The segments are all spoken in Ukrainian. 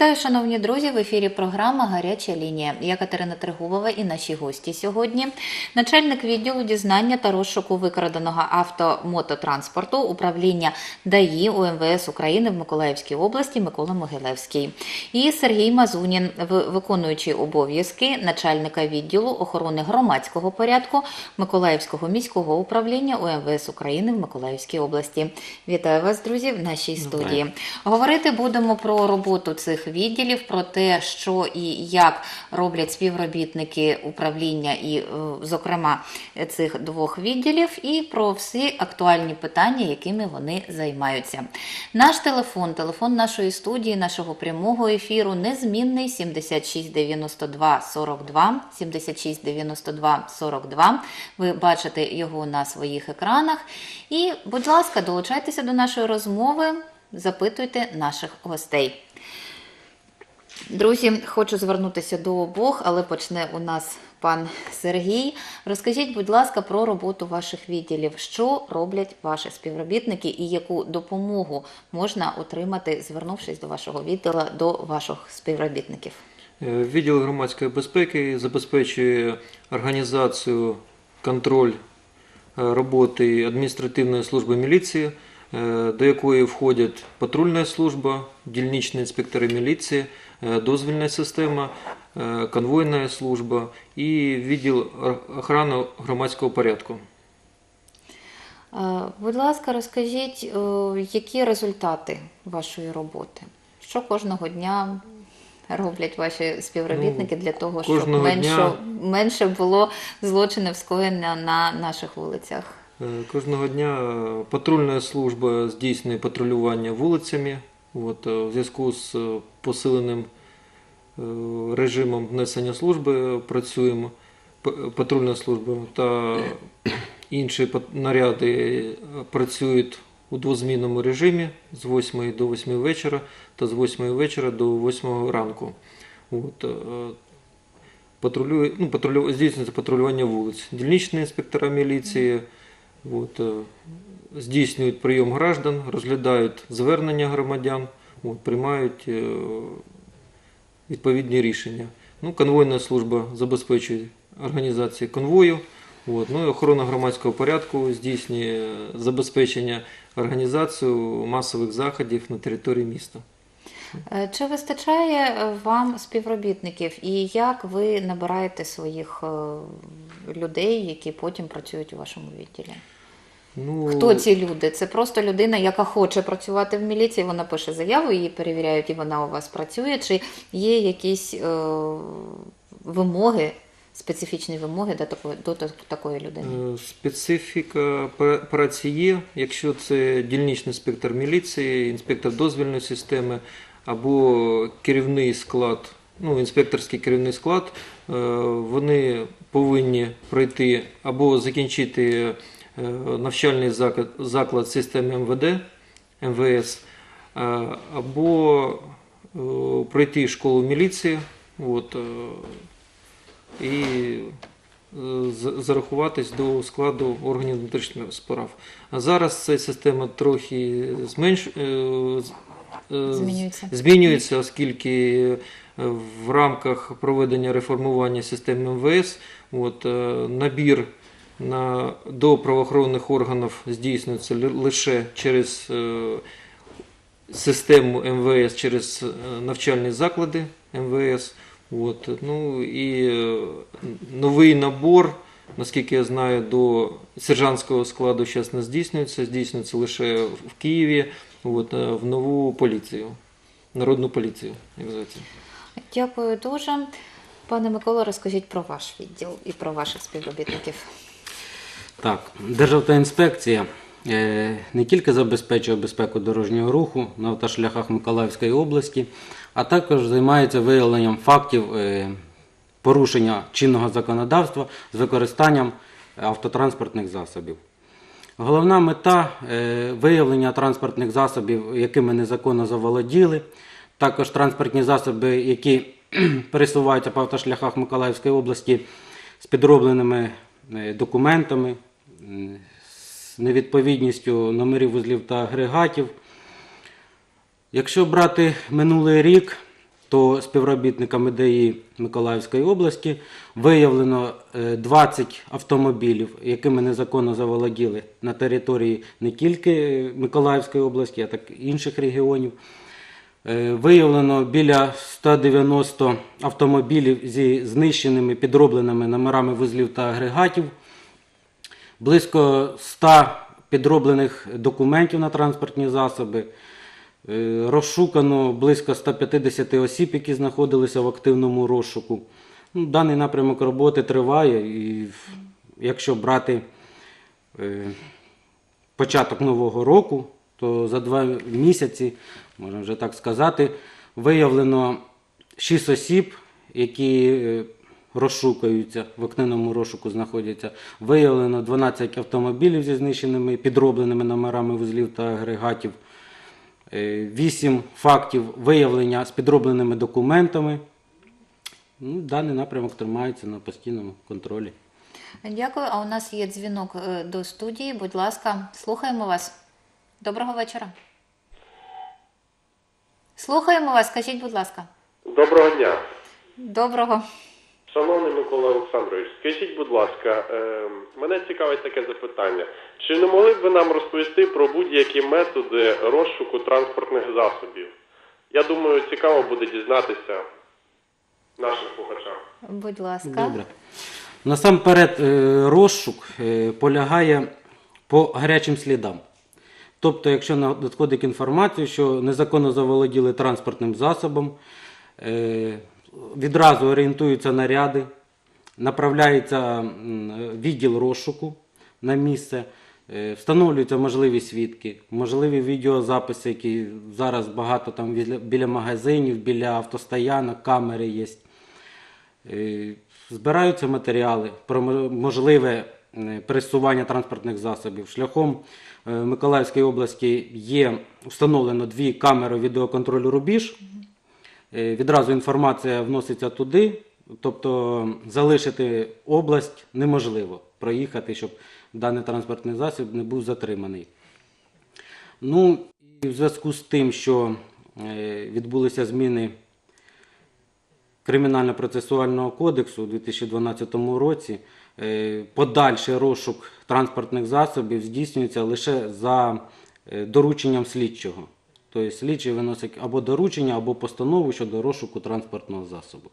Вітаю, шановні друзі! В ефірі програма Гаряча лінія. Я Катерина Тригубова і наші гості сьогодні. Начальник відділу дізнання та розшуку викраденого автомототранспорту управління ДАІ УМВС України в Миколаївській області Микола Могилевський. І Сергій Мазунін, виконуючий обов'язки начальника відділу охорони громадського порядку Миколаївського міського управління УМВС України в Миколаївській області. Вітаю вас, друзі, в нашій студії. Говорити будемо про роботу цих відділів, про те, що і як роблять співробітники управління, і, е, зокрема, цих двох відділів, і про всі актуальні питання, якими вони займаються. Наш телефон, телефон нашої студії, нашого прямого ефіру незмінний 76 92 42 76 92 42. Ви бачите його на своїх екранах. І, будь ласка, долучайтеся до нашої розмови, запитуйте наших гостей. Друзі, хочу звернутися до обох, але почне у нас пан Сергій. Розкажіть, будь ласка, про роботу ваших відділів. Що роблять ваші співробітники і яку допомогу можна отримати, звернувшись до вашого відділу, до ваших співробітників? Е, Відділ громадської безпеки забезпечує організацію, контроль е, роботи адміністративної служби міліції, е, до якої входять патрульна служба, дільничні інспектори міліції, дозвільна система, е, конвойна служба і відділ ор- охорони громадського порядку. Е, Будь ласка, розкажіть, е, які результати вашої роботи? Що кожного дня роблять ваші співробітники для того, щоб Ну, менше, дня- менше було злочинів скоєння на наших вулицях? Е, Кожного дня е, патрульна служба здійснює патрулювання вулицями. От, е, в зв'язку з е, посиленим е, режимом несення служби працюємо. Патрульна служба та інші наряди працюють у двозмінному режимі з 8 до 8 вечора та з 8 вечора до 8 ранку. От, патрулює, ну, патрулю, здійснюється патрулювання вулиць. Дільничні інспектора міліції от, е, здійснюють прийом граждан, розглядають звернення громадян, от, приймають е, відповідні рішення. Ну, конвойна служба забезпечує організацію конвою. От, ну, і охорона громадського порядку здійснює забезпечення організацію масових заходів на території міста. Е, Чи вистачає вам співробітників і як ви набираєте своїх людей, які потім працюють у вашому відділі? Ну, Хто ці люди? Це просто людина, яка хоче працювати в міліції, вона пише заяву, її перевіряють, і вона у вас працює. Чи є якісь е, вимоги, специфічні вимоги до такої, до такої людини? Е, Специфіка праці є. Якщо це дільничний інспектор міліції, інспектор дозвільної системи або керівний склад, ну, інспекторський керівний склад, е, вони повинні пройти або закінчити навчальний заклад, заклад системи МВД, МВС, е, або е, пройти школу міліції. От, е, і е, зарахуватись до складу органів внутрішніх справ. А зараз ця система трохи зменш... е, е, Змінюється. змінюється, оскільки е, в рамках проведення реформування системи МВС от, е, набір на, до правоохоронних органів здійснюється ли- лише через е, систему МВС, через е, навчальні заклади МВС. От, ну і е, новий набор, наскільки я знаю, до сержантського складу зараз не здійснюється, здійснюється лише в Києві, от, в нову поліцію, народну поліцію, як зветься. Дякую дуже. Пане Микола, розкажіть про ваш відділ і про ваших співробітників. Так, Державтоінспекція е, не тільки забезпечує безпеку дорожнього руху на автошляхах Миколаївської області, а також займається виявленням фактів е, порушення чинного законодавства з використанням автотранспортних засобів. Головна мета е, виявлення транспортних засобів, якими незаконно заволоділи, також транспортні засоби, які пересуваються по автошляхах Миколаївської області з підробленими документами, з невідповідністю номерів вузлів та агрегатів. Якщо брати минулий рік, то співробітниками ДІ Миколаївської області виявлено е, 20 автомобілів, якими незаконно заволоділи на території не тільки Миколаївської області, а так і інших регіонів. Е, Виявлено біля 190 автомобілів зі знищеними підробленими номерами вузлів та агрегатів, близько 100 підроблених документів на транспортні засоби. Е, Розшукано близько 150 осіб, які знаходилися в активному розшуку. Ну, Даний напрямок роботи триває, і якщо брати е, початок нового року, то за два місяці, можна вже так сказати, виявлено 6 осіб, які е, розшукаються, в активному розшуку знаходяться. Виявлено 12 автомобілів зі знищеними підробленими номерами вузлів та агрегатів. 8 фактів виявлення з підробленими документами. Ну, даний напрямок тримається на постійному контролі. Дякую. А у нас є дзвінок е, до студії. Будь ласка, слухаємо вас. Доброго вечора. Слухаємо вас, скажіть, будь ласка. Доброго дня. Доброго. Шановний Микола Олександрович, скажіть, будь ласка, е, мене цікавить таке запитання. Чи не могли б ви нам розповісти про будь-які методи розшуку транспортних засобів? Я думаю, цікаво буде дізнатися нашим слухачам. Будь ласка. Добре. Насамперед, е, розшук е, полягає по гарячим слідам. Тобто, якщо надходить інформація, що незаконно заволоділи транспортним засобом, е, відразу орієнтуються наряди, направляється відділ розшуку на місце, е, встановлюються можливі свідки, можливі відеозаписи, які зараз багато там біля- магазинів, біля автостоянок, камери є. Е, Збираються матеріали про можливе е, пересування транспортних засобів. Шляхом Миколаївської області є встановлено дві камери відеоконтролю рубіж. Е, Відразу інформація вноситься туди, тобто залишити область неможливо проїхати, щоб даний транспортний засіб не був затриманий. Ну, і в зв'язку з тим, що е, відбулися зміни Кримінально-процесуального кодексу у 2012 році е, подальший розшук транспортних засобів здійснюється лише за дорученням слідчого. Тобто слідчий виносить або доручення, або постанову щодо розшуку транспортного засобу.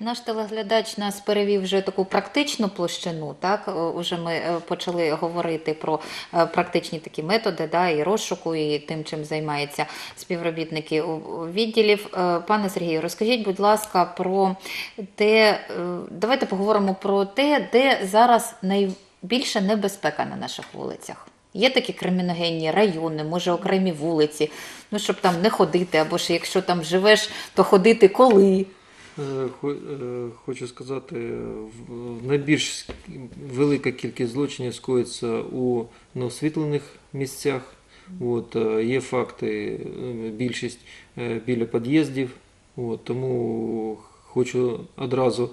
Наш телеглядач нас перевів вже таку практичну площину. Так, Е, уже ми е, почали говорити про е, практичні такі методи, да, і розшуку, і тим, чим займаються співробітники відділів. Пане Сергію, розкажіть, будь ласка, про те, давайте поговоримо про те, де зараз найбільша небезпека на наших вулицях. Є такі криміногенні райони, може окремі вулиці, ну щоб там не ходити, або ж якщо там живеш, то ходити коли. Е, е, Хочу сказати, найбільш велика кількість злочинів скоїться у неосвітлених місцях. От, е, є факти, більшість біля під'їздів. От, тому хочу одразу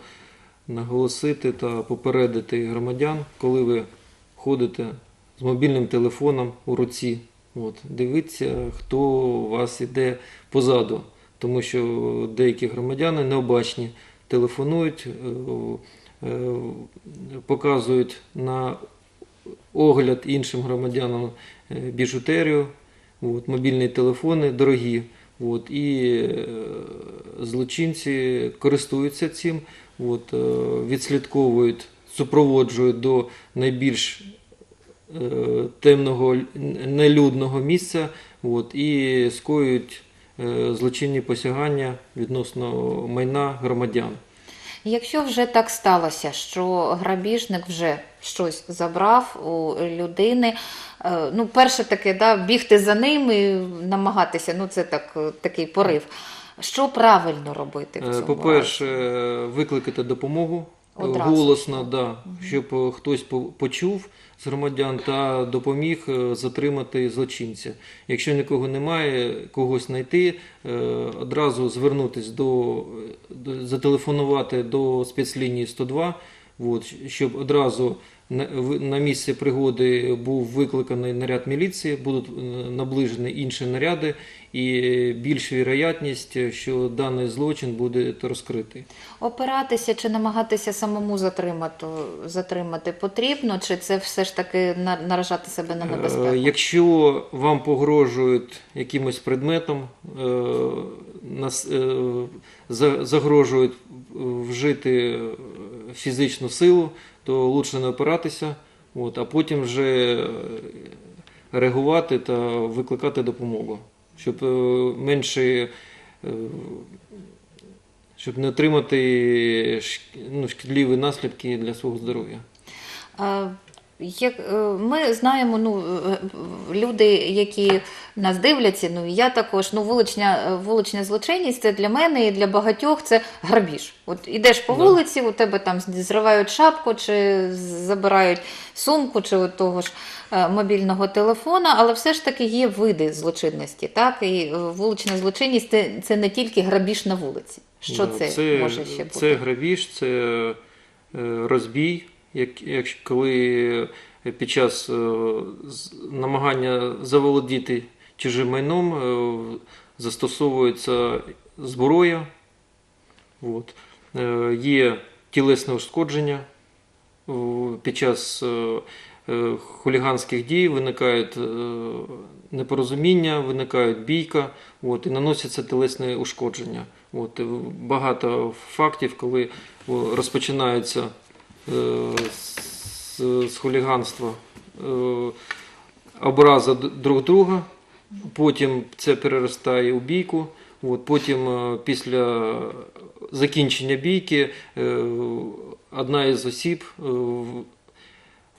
наголосити та попередити громадян, коли ви ходите з мобільним телефоном у руці. От, дивіться, хто у вас іде позаду, тому що деякі громадяни необачні телефонують, е, е, показують на огляд іншим громадянам е, біжутерію, от, мобільні телефони дорогі. От, і злочинці користуються цим, от, відслідковують, супроводжують до найбільш темного, нелюдного місця от, і скоюють е, злочинні посягання відносно майна громадян. Якщо вже так сталося, що грабіжник вже щось забрав у людини, е, ну, перше таке, да, бігти за ним і намагатися, ну це так, е, такий порив. Що правильно робити в Е, цьому? По-перше, е, викликати допомогу е, Одразу. голосно, да, щоб е, хтось по- почув з громадян та допоміг е, затримати злочинця. Якщо нікого немає, когось знайти, е, одразу звернутися до, зателефонувати до спецлінії 102. от, щоб одразу на, місце пригоди був викликаний наряд міліції, будуть е, наближені інші наряди, і більш вірогятність, що даний злочин буде розкритий. Опиратися чи намагатися самому затримати, затримати потрібно, чи це все ж таки на- наражати себе на небезпеку? Е, Якщо вам погрожують якимось предметом, е, нас- за- загрожують вжити фізичну силу, то лучше не опиратися, от, а потім вже е, реагувати та викликати допомогу, щоб е, менше. е, Щоб не отримати ну, шкідливі наслідки для свого здоров'я. Як е, ми знаємо, ну е, люди, які нас дивляться, ну і я також, ну вуличня, е, вуличня злочинність це для мене і для багатьох це грабіж. От ідеш по Да. вулиці, у тебе там зривають шапку, чи забирають сумку, чи от того ж е, мобільного телефона, але все ж таки є види злочинності. Так і е, вулична злочинність це, це не тільки грабіж на вулиці. Що Да, це, може ще бути? Це грабіж, це е, розбій, як, якщо коли під час е, намагання заволодіти чужим майном е, застосовується зброя, от. Е, є тілесне ушкодження. Під час е, е, хуліганських дій виникають е, непорозуміння, виникають бійка, от, і наносяться тілесне ушкодження. От, е, багато фактів, коли е, з, з хуліганства е, образа друг друга, потім це переростає у бійку. От, потім е, після закінчення бійки е, одна із осіб е,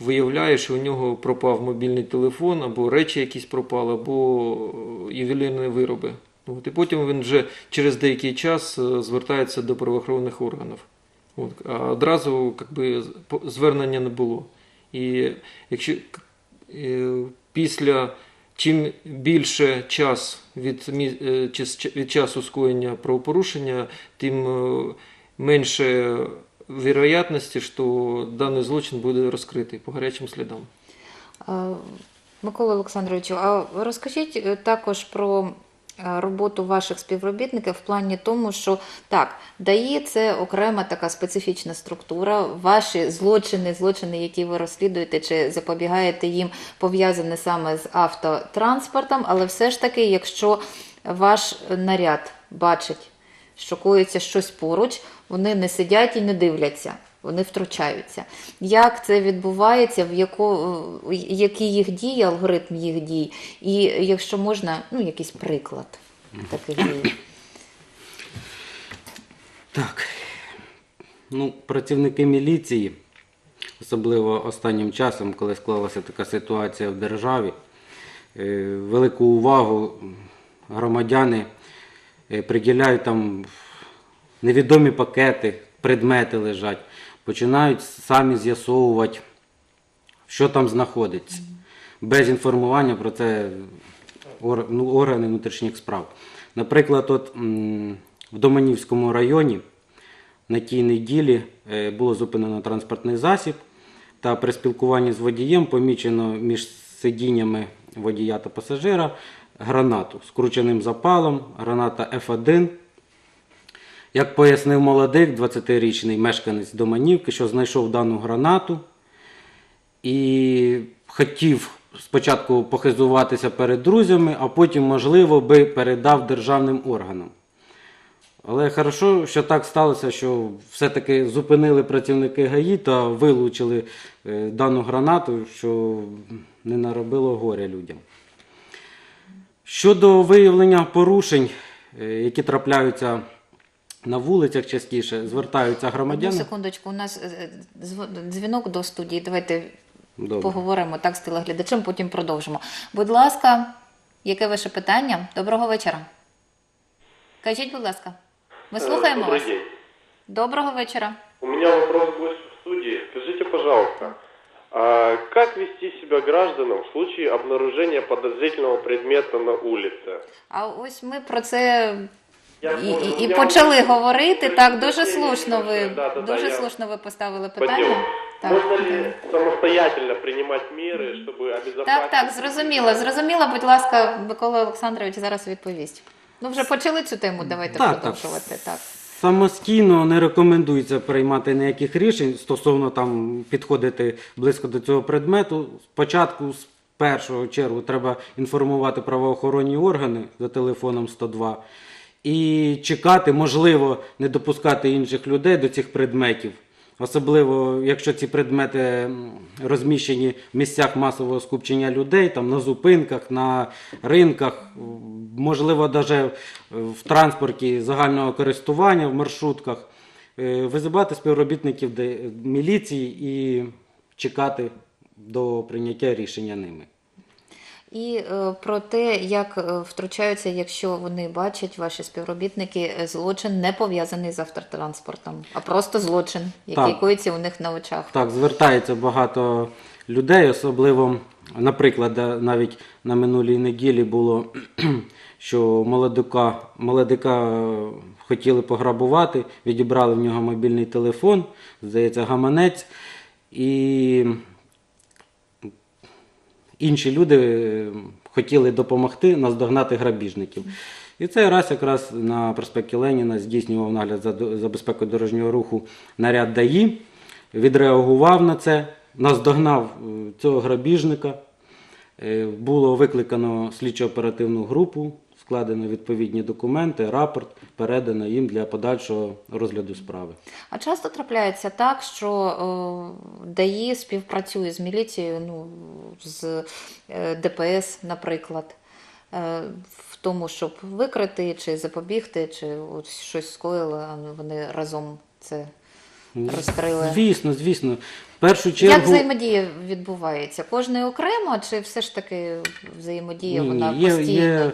виявляє, що у нього пропав мобільний телефон, або речі якісь пропали, або е, ювелірні вироби. От, і потім він вже через деякий час е, звертається до правоохоронних органів. От, а одразу как би, з- по- звернення не було. І якщо е, після чим більше час від, е, від часу скоєння правопорушення, тим е, менше вірогятності, що даний злочин буде розкритий по гарячим слідам. Микола Олександровичу, а розкажіть також про роботу ваших співробітників в плані тому, що так, ДАІ це окрема така специфічна структура. Ваші злочини, злочини, які ви розслідуєте чи запобігаєте їм, пов'язані саме з автотранспортом, але все ж таки, якщо ваш наряд бачить, що коїться щось поруч, вони не сидять і не дивляться. Вони втручаються. Як це відбувається, в яко, які їх дії, алгоритм їх дій, і якщо можна, ну якийсь приклад таких дій. Так. Ну, працівники міліції, особливо останнім часом, коли склалася така ситуація в державі, е, велику увагу громадяни е, приділяють там невідомі пакети, предмети лежать, починають самі з'ясовувати, що там знаходиться, без інформування про це ну, органи внутрішніх справ. Наприклад, от, в Доманівському районі на тій неділі е, було зупинено транспортний засіб, та при спілкуванні з водієм помічено між сидіннями водія та пасажира гранату з крученим запалом, граната F1. Як пояснив молодик, 20-річний мешканець Доманівки, що знайшов дану гранату і хотів спочатку похизуватися перед друзями, а потім, можливо, би передав державним органам. Але хорошо, що так сталося, що все-таки зупинили працівники ГАІ та вилучили е, дану гранату, що не наробило горя людям. Щодо виявлення порушень, е, які трапляються на вулицях частіше, звертаються Одну громадяни. секундочку, у нас е, дзвінок до студії. Давайте Добре. поговоримо так з телеглядачем, потім продовжимо. Будь ласка, яке ваше питання? Доброго вечора. Кажіть, будь ласка, ми Э, слухаємо Добрый вас. день. Доброго вечора. У меня вопрос в студии. Скажите, пожалуйста, а как вести себя гражданам в случае обнаружения подозрительного предмета на улице? А ось ми про це Я І, і, і Я почали можу- говорити так. Дуже слушно ви Да, да, да, дуже я слушно ви поставили питання. Так, Можно так. ли самостоятельно принимать меры, чтобы обезопасить? Так, так, зрозуміло. Зрозуміло, будь ласка, Микола Олександрович зараз відповість. Ну, вже почали цю тему, давайте Так, так. продовжувати. Так. Самостійно не рекомендується приймати ніяких рішень стосовно там підходити близько до цього предмету. Спочатку, з першого чергу, треба інформувати правоохоронні органи за телефоном 102 і чекати, можливо, не допускати інших людей до цих предметів. Особливо, якщо ці предмети розміщені в місцях масового скупчення людей, там на зупинках, на ринках, можливо, навіть в транспорті загального користування, в маршрутках, е, визивати співробітників міліції і чекати до прийняття рішення ними. І е, про те, як е, втручаються, якщо вони бачать ваші співробітники е, злочин не пов'язаний з автотранспортом, а просто злочин, який Так. коїться у них на очах. Так, звертається багато людей, особливо, наприклад, навіть на минулій неділі було, що молодика, молодика хотіли пограбувати, відібрали в нього мобільний телефон, здається, гаманець, і інші люди е, хотіли допомогти наздогнати грабіжників. І цей раз якраз на проспекті Леніна здійснював нагляд за, безпекою дорожнього руху наряд ДАІ, відреагував на це, наздогнав е, цього грабіжника. Е, Було викликано слідчо-оперативну групу, складено відповідні документи, рапорт, передано їм для подальшого розгляду справи. А часто трапляється так, що е, ДАІ співпрацює з міліцією, ну, з е, ДПС, наприклад, е, в тому, щоб викрити чи запобігти, чи от щось скоїли, а вони разом це розкрили. Звісно, звісно. Першу Як взаємодія відбувається? Кожний окремо, чи все ж таки взаємодія Ні, вона постійно є є?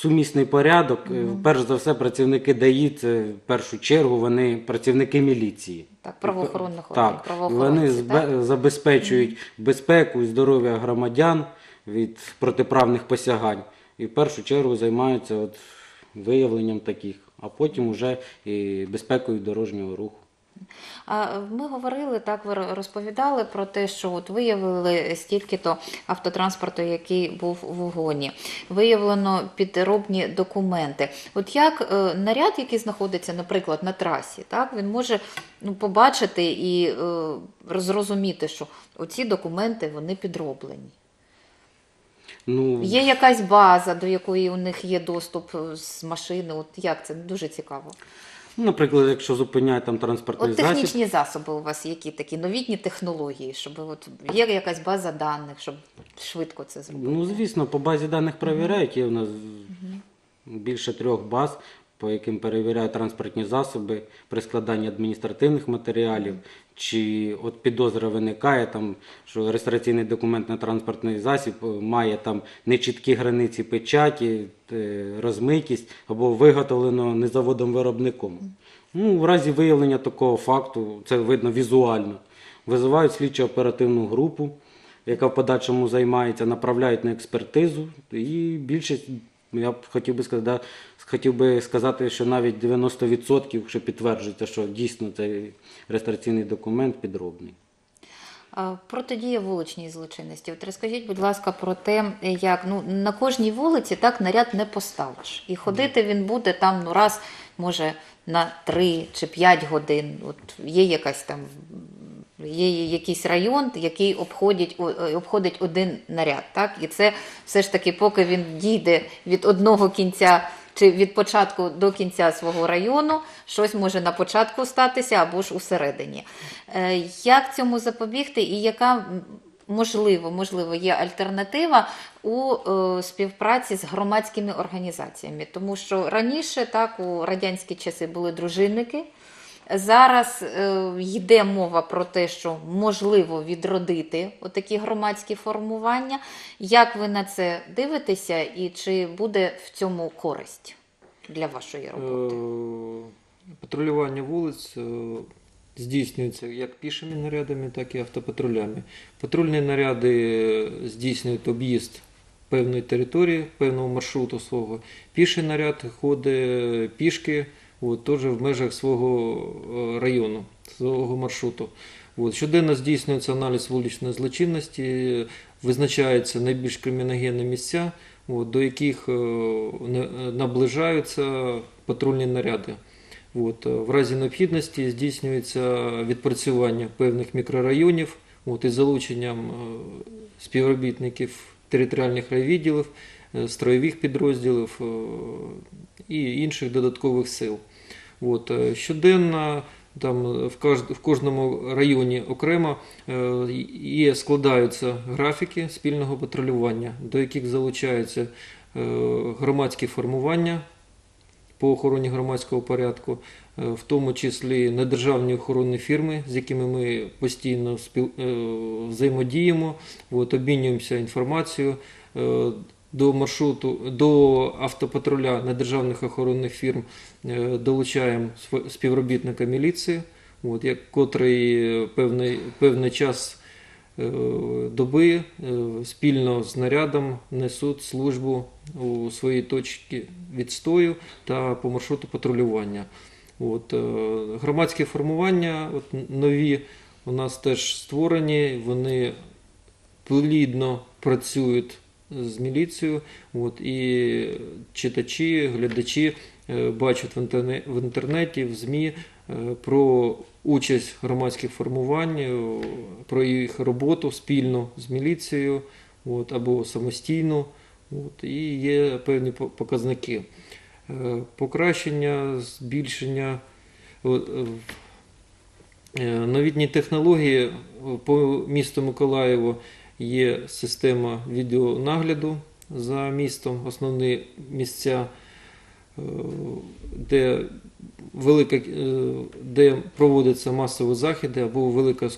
Сумісний порядок. Е, Перш за все, працівники ДАІ, це в першу чергу вони працівники міліції. Так, правоохоронних органів, Так, правоохоронці, вони так? збе- забезпечують безпеку і здоров'я громадян від протиправних посягань. І в першу чергу займаються от виявленням таких, а потім вже і безпекою дорожнього руху. А ми говорили, так ви розповідали про те, що от виявили стільки-то автотранспорту, який був в угоні. Виявлено підробні документи. От як е, наряд, який знаходиться, наприклад, на трасі, так він може ну, побачити і е, зрозуміти, що оці документи вони підроблені. Ну, Є якась база, до якої у них є доступ е, з машини. От як це дуже цікаво. Наприклад, якщо зупиняють там транспортний От засіб, технічні засоби у вас які такі новітні технології, щоб от є якась база даних, щоб швидко це зробити. Ну, звісно, по базі даних перевіряють. Є у нас більше трьох баз, по яким перевіряють транспортні засоби при складанні адміністративних матеріалів. Чи от підозра виникає, там, що реєстраційний документ на транспортний засіб е, має там нечіткі границі печаті, е, розмитість або виготовлено незаводом-виробником. Ну, в разі виявлення такого факту, це видно візуально, визивають слідчо-оперативну групу, яка в подальшому займається, направляють на експертизу. І більшість, я б хотів би сказати, хотів би сказати, що навіть 90% що підтверджується, що дійсно цей реєстраційний документ підробний. Протидія вуличній злочинності. От розкажіть, будь ласка, про те, як ну на кожній вулиці так наряд не поставиш. І ходити він буде там ну раз, може, на 3 чи 5 годин. От є якась там. Є якийсь район, який обходить, е, обходить один наряд, так? І це все ж таки, поки він дійде від одного кінця чи від початку до кінця свого району, щось може на початку статися або ж усередині. Е, Як цьому запобігти і яка можливо, можливо є альтернатива у е, співпраці з громадськими організаціями? Тому що раніше так у радянські часи були дружинники. Зараз е, йде мова про те, що можливо відродити отакі громадські формування. Як ви на це дивитеся, і чи буде в цьому користь для вашої роботи? Е, Патрулювання вулиць е, здійснюється як пішими нарядами, так і автопатрулями. Патрульні наряди здійснюють об'їзд певної території, певного маршруту свого. Піший наряд ходить пішки, от, теж в межах свого е, району, свого маршруту. От, щоденно здійснюється аналіз вуличної злочинності, визначаються найбільш криміногенні місця, от, до яких е, наближаються патрульні наряди. От, е, в разі необхідності здійснюється відпрацювання певних мікрорайонів от, із залученням співробітників територіальних райвідділів, строєвих підрозділів і інших додаткових сил. От, е, щоденно там в, кож- в кожному районі окремо е, є, складаються графіки спільного патрулювання, до яких залучаються е, громадські формування по охороні громадського порядку, в тому числі недержавні охоронні фірми, з якими ми постійно взаємодіємо, от, обмінюємося інформацією. До маршруту, до автопатруля недержавних охоронних фірм е, долучаємо співробітника міліції, от, як, котрий е, певний, певний час е, доби спільно з нарядом несуть службу у своїй точці відстою та по маршруту патрулювання. От, громадські формування от, нові у нас теж створені, вони плідно працюють з міліцією. От, і читачі, глядачі е, бачать в інтернеті, в ЗМІ е, про участь громадських формувань, е, про їх роботу спільно з міліцією от, або самостійно. От, і є певні показники. Покращення, збільшення. Новітні технології по місту Миколаєво є система відеонагляду за містом, основні місця, е, де, велика, е, де проводяться масові заходи або велика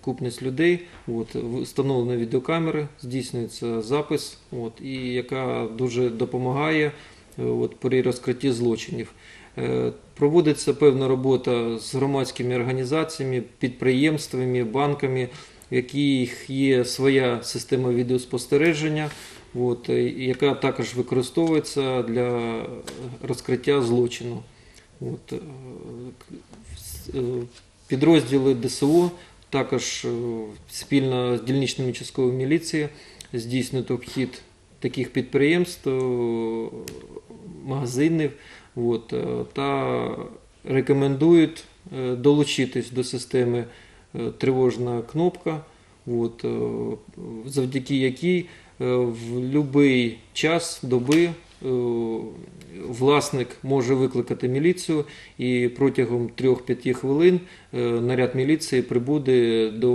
купність людей. От, встановлені відеокамери, здійснюється запис, от, і яка дуже допомагає е, от, при розкритті злочинів. Проводиться певна робота з громадськими організаціями, підприємствами, банками, в яких є своя система відеоспостереження, от, е, яка також використовується для розкриття злочину. От, е, е, підрозділи ДСО також спільно з дільничними частковою міліцією здійснюють обхід таких підприємств, магазинів от, та рекомендують долучитись до системи тривожна кнопка, от, е, завдяки якій е, в будь-який час доби е, власник може викликати міліцію і протягом 3-5 хвилин е, наряд міліції прибуде до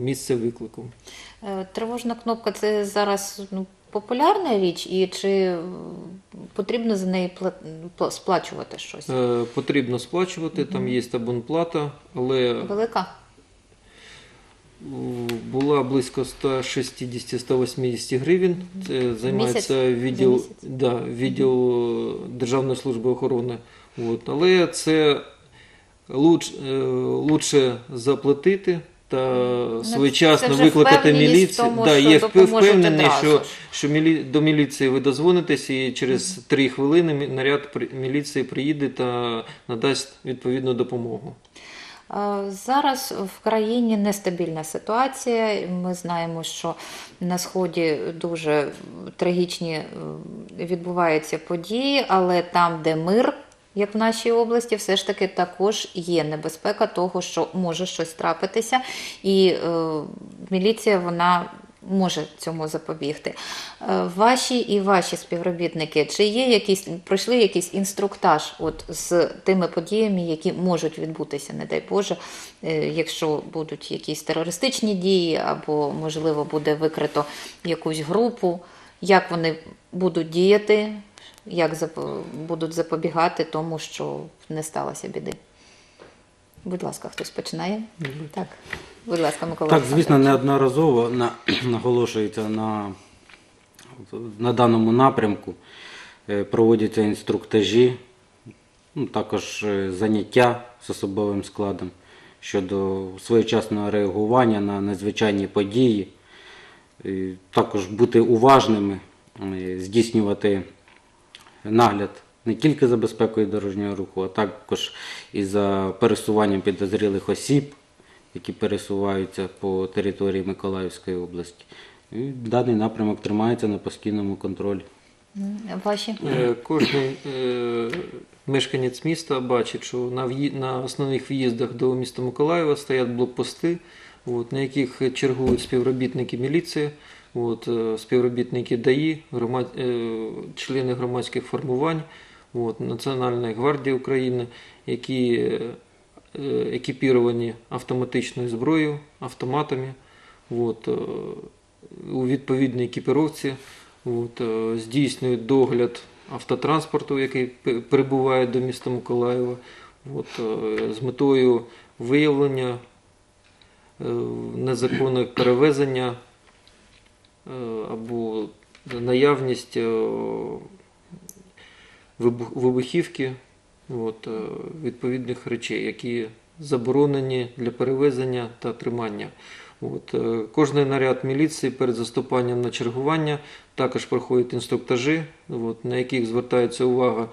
місця виклику. Е, Тривожна кнопка це зараз ну, популярна річ, і чи е, потрібно за неї пла- сплачувати щось? Е, Потрібно сплачувати, там є абонплата, але Велика? Була близько 160-180 гривень. Це займається За відділ, да, відділ Державної служби охорони. От. Але це луч, е, лучше заплатити та своєчасно Ну, це викликати міліцію. тому, да, є впевнений, що, що мілі, до міліції ви дозвонитесь і через 3 хвилини наряд міліції приїде та надасть відповідну допомогу. Зараз в країні нестабільна ситуація. Ми знаємо, що на сході дуже трагічні відбуваються події, але там, де мир, як в нашій області, все ж таки також є небезпека того, що може щось трапитися, і е, міліція вона. Може цьому запобігти. Е, Ваші і ваші співробітники, чи є якісь пройшли якийсь інструктаж от з тими подіями, які можуть відбутися, не дай Боже, е, якщо будуть якісь терористичні дії, або можливо буде викрито якусь групу, як вони будуть діяти, як зап- будуть запобігати тому, що не сталося біди? Будь ласка, хтось починає? Так, будь ласка, Микола. Так, звісно, неодноразово на, наголошується на, на даному напрямку, е, проводяться інструктажі, ну, також е, заняття з особовим складом щодо своєчасного реагування на надзвичайні події, також бути уважними е, здійснювати нагляд не тільки за безпекою дорожнього руху, а також і за пересуванням підозрілих осіб, які пересуваються по території Миколаївської області. І даний напрямок тримається на постійному контролі. Ваші? Е, Кожен е, мешканець міста бачить, що на, в'ї- на основних в'їздах до міста Миколаєва стоять блокпости, от, на яких чергують співробітники міліції, от, е, співробітники ДАІ, громад, е, члени громадських формувань, от, Національної гвардії України, які е, екіпіровані автоматичною зброєю, автоматами. От, е, у відповідній екіпіровці от, е, здійснюють догляд автотранспорту, який прибуває до міста Миколаєва, от, е, з метою виявлення е, незаконного перевезення е, або наявність е, вибухівки от, е, відповідних речей, які заборонені для перевезення та тримання. От, е, кожний наряд міліції перед заступанням на чергування також проходять інструктажі, от, на яких звертається увага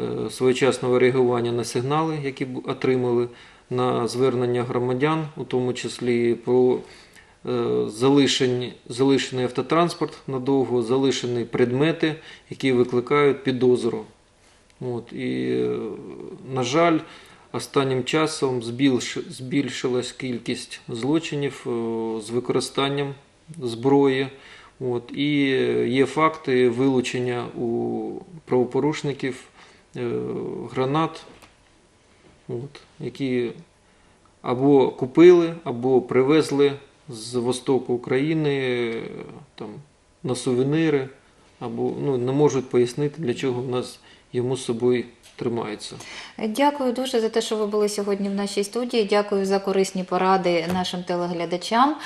е, своєчасного реагування на сигнали, які отримали, на звернення громадян, у тому числі про залишені, залишений автотранспорт надовго, залишені предмети, які викликають підозру. От, і, на жаль, останнім часом збільш- збільшилась кількість злочинів е, з використанням зброї. От, і є факти вилучення у правопорушників е, гранат, от, які або купили, або привезли з востоку України е, там, на сувенири, або ну, не можуть пояснити, для чого в нас йому з собою тримається. Дякую дуже за те, що ви були сьогодні в нашій студії. Дякую за корисні поради нашим телеглядачам.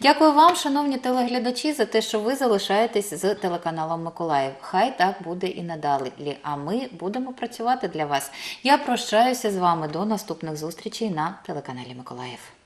Дякую вам, шановні телеглядачі, за те, що ви залишаєтесь з телеканалом Миколаїв. Хай так буде і надалі. А ми будемо працювати для вас. Я прощаюся з вами до наступних зустрічей на телеканалі Миколаїв.